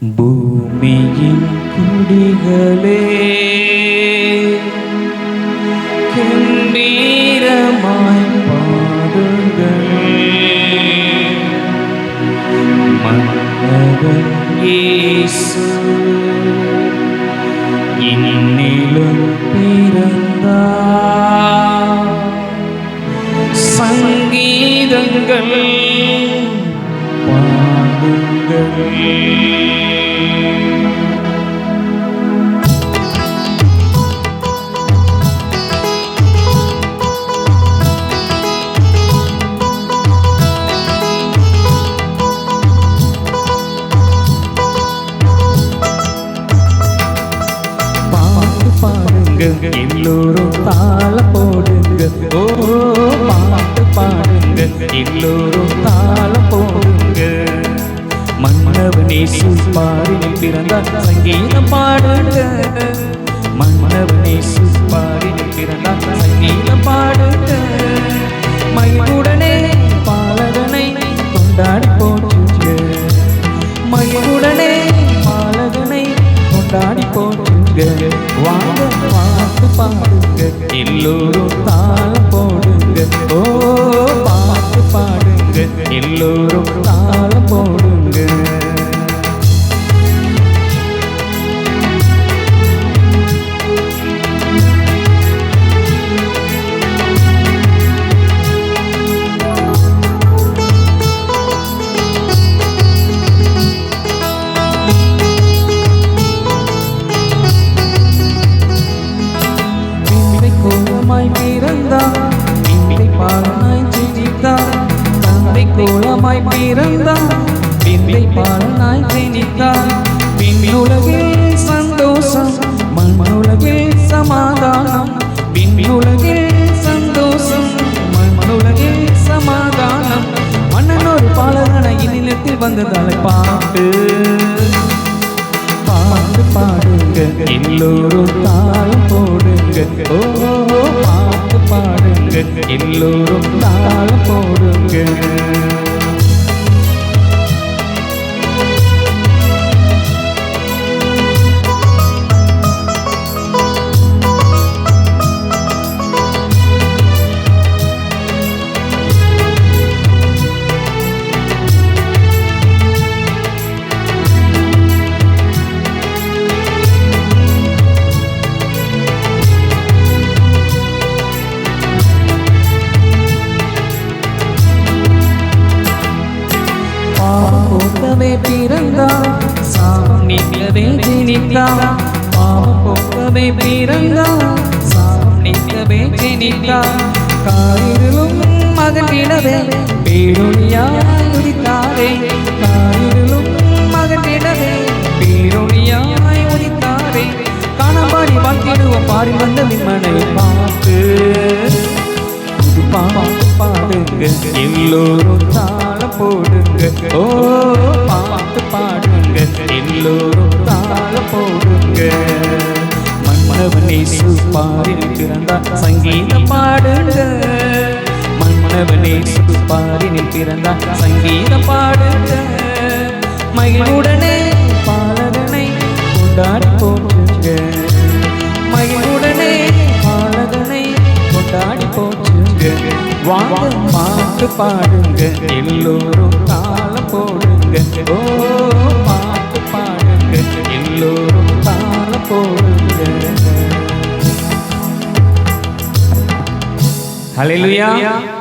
பூமியின் குடிகளே கம்பீரமாய் பாடுங்கள். மன்னவன் இயேசு இன்னிலும் பிறந்தார். சங்கீதங்கள் பாடுங்கள். பாடுங்க. எல்லோரும் தாள போடுங்க. ஓ பாட்டு பாடுங்க. எல்லோரும் தாள போடுங்க. மன்னவனே சுப்பாரினில் பிறந்தார் சங்கீதம் பாடுங்க. மன்னவனே பாட்டு பாடுங்க. எல்லோரும் தாளம் போடுங்க. ஓ பாட்டு பாடுங்க. எல்லோரும் கோலமாய் பிறந்தார் விந்தை பாலனாய் திணித்தார் பின்னுலகில் சந்தோஷம் மண்ணுலகில் சமாதானம். பின்னுலகில் சந்தோஷம் மண்ணுலகில் சமாதானம். மன்னன் ஒரு பாலகனை இந்நிலத்தில் வந்ததாலை பாட்டு. பாட்டு பாடுங்க எல்லோரும் தாளம் போடுங்க. ஓ பாட்டு பாடுங்க எல்லோரும் தாளம் ஜெனித்தார் பாவம் போக்கவே பிறந்தார் சாபம் நீக்கவே ஜெனித்தார் காரிலும் மகனிடவே பேரொழியாய் உதித்தாரே? காரிலும் மகனிடவே பேரொழியாய் உதித்தாரே? காணபாடி வாழ்த்திடுவோம் பாரி வந்த விம்மனை பார்த்து. பாட்டு பாடுங்க எல்லோரும் தாளம் போடுங்க. ஓ பாட்டு பாடுங்க எல்லோரும் மன்னவனே சுப்பாரில் பிறந்தார். சங்கீதம் பாடுங்க மன்னவனே சுப்பாரினில் பிறந்தார். சங்கீதம் பாடுங்க மகிழுடனே பாலகனை கொண்டாடி போற்றுங்க மகிழுடனே பாலகனை கொண்டாடி போற்றுங்க வாங்க பாட்டு பாடுங்க எல்லோரும் தாளம் போடுங்க ஓ Hallelujah. Hallelujah.